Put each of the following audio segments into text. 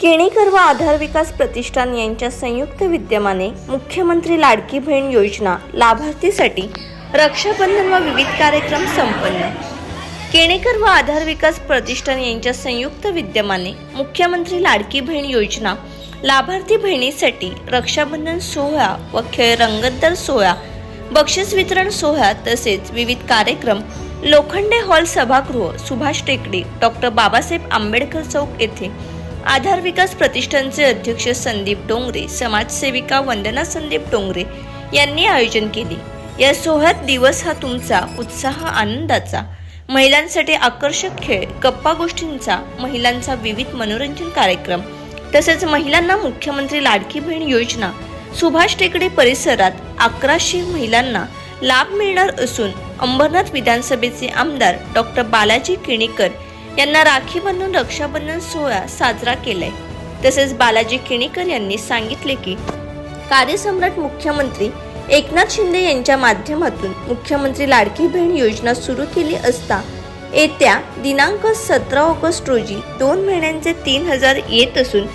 केणेकर व आधार विकास प्रतिष्ठान यांच्या संयुक्त विद्यमाने मुख्यमंत्री लाडकी बहीण योजना लाभार्थीसाठी रक्षाबंधन व विविध कार्यक्रम संपन्न. केणेकर व आधार विकास प्रतिष्ठान यांच्या संयुक्त विद्यमाने मुख्यमंत्री लाडकी बहीण योजना लाभार्थी बहिणीसाठी रक्षाबंधन सोहळा व खेळ रंगतदार सोहळा बक्षीस वितरण सोहळा तसेच विविध कार्यक्रम लोखंडे हॉल सभागृह सुभाष टेकडी डॉक्टर बाबासाहेब आंबेडकर चौक येथे आधार विकास प्रतिष्ठानचे अध्यक्ष संदीप डोंगरे समाजसेविका वंदना संदीप डोंगरे यांनी आयोजन केले. या सोहळ्यात दिवस हा तुमचा उत्साह आनंदाचा. महिलांसाठी आकर्षक खेळ गप्पा गोष्टींचा महिलांचा विविध मनोरंजन कार्यक्रम तसेच महिलांना मुख्यमंत्री लाडकी बहीण योजना सुभाष टेकडे परिसरात अकराशे महिलांना लाभ मिळणार असून अंबरनाथ विधानसभेचे आमदार डॉक्टर बालाजी किणीकर यांना राखी बनून रक्षाबंधन सोहळा साजरा केलाय. तसेच बालाजी किणीकर यांनी सांगितले की कार्यसम्राट मुख्यमंत्री एकनाथ शिंदे यांच्या माध्यमातून मुख्यमंत्री लाडकी बहीण योजना सुरू केली असता येत्या दिनांक सतरा ऑगस्ट रोजी दोन महिन्यांचे तीन हजार येत असून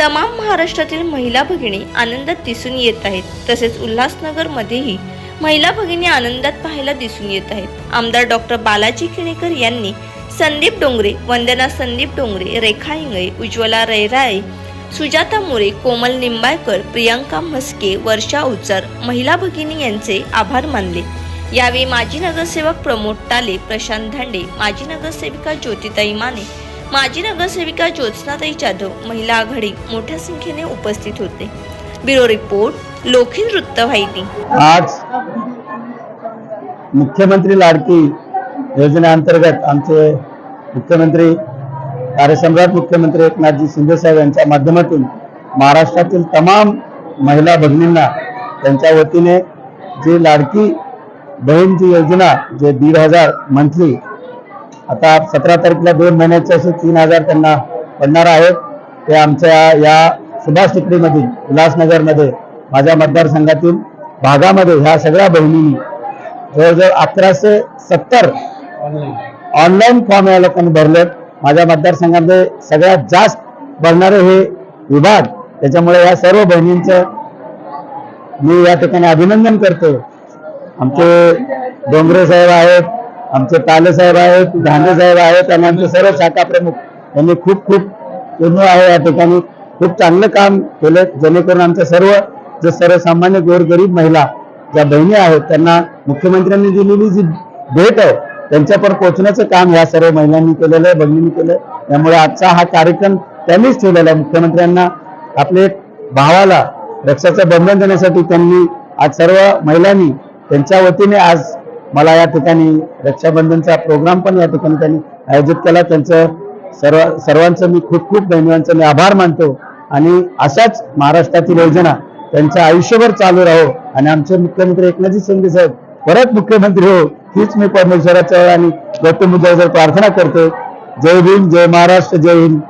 तमाम महाराष्ट्रातील महिला भगिनी आनंदात दिसून येत आहेत. तसेच उल्हासनगरमध्येही महिला भगिनी आनंदात पाहायला दिसून येत आहेत. आमदार डॉक्टर बालाजी किणेकर यांनी संदीप डोंगरे वंदना संदीप डोंगरे रेखा इंगळे उज्ज्वला रैराळे सुजाता मोरे कोमल निंबाळकर प्रियांका म्हस्के वर्षा उचर महिला भगिनी यांचे आभार मानले. यावेळी माजी नगरसेवक प्रमोद टाले प्रशांत धांडे माजी नगरसेविका ज्योतिताई माने माजी नगरसेविका ज्योत्स्नाताई जाधव महिला आघाडी मोठ्या संख्येने उपस्थित होते. ब्युरो रिपोर्ट लोखी वृत्तवाहिनी. आज मुख्यमंत्री लाडकी योजनेअंतर्गत आमचे मुख्यमंत्री कार्यसम्राट मुख्यमंत्री एकनाथजी शिंदे साहेब यांच्या माध्यमातून महाराष्ट्रातील तमाम महिला भगिनींना त्यांच्या वतीने जी लाडकी बहीण जी योजना जे दीड हजार मंथली आता सतरा तारखेला दोन महिन्याचे असे तीन हजार त्यांना पडणार आहेत. ते आमच्या या सुभाष टिकडीमधील उल्हासनगरमध्ये माझ्या मतदारसंघातील भागामध्ये ह्या सगळ्या बहिणींनी जवळजवळ अकराशे सत्तर ऑनलाईन फॉर्म या लोकांनी भरलेत. माझ्या मतदारसंघामध्ये सगळ्यात जास्त भरणारे हे विभाग. त्याच्यामुळे या सर्व बहिणींचं मी या ठिकाणी अभिनंदन करतो. आमचे डोंगरे साहेब आहेत आमचे ताले साहेब आहेत धांडे साहेब आहेत आणि आमचे सर्व शाखा प्रमुख यांनी खूप खूप पूर्ण आहे या ठिकाणी. खूप चांगलं काम केलं जेणेकरून आमच्या सर्व जे सर्वसामान्य गोरगरीब महिला ज्या बहिणी आहेत त्यांना मुख्यमंत्र्यांनी दिलेली जी भेट आहे त्यांच्यापर्यंत पोहोचण्याचं काम या सर्व महिलांनी केलेलं आहे बहिणींनी केलं त्यामुळे आजचा हा कार्यक्रम त्यांनीच ठेवलेला आहे. मुख्यमंत्र्यांना आपले भावाला रक्षाचं बंधन देण्यासाठी त्यांनी आज सर्व महिलांनी त्यांच्या वतीने आज मला या ठिकाणी रक्षाबंधनचा प्रोग्राम पण या ठिकाणी त्यांनी आयोजित केला. त्यांचं सर्व सर्वांचं मी खूप खूप बहिणींचं मी आभार मानतो. आणि अशाच महाराष्ट्रातील योजना त्यांचं आयुष्यभर चालू राहो. आणि आमचे मुख्यमंत्री एकनाथजी शिंदे साहेब परत मुख्यमंत्री हो. हीच मी परमेश्वराच्या आणि गौतम बुद्धावर प्रार्थना करतो जय भीम जय महाराष्ट्र जय हिंद.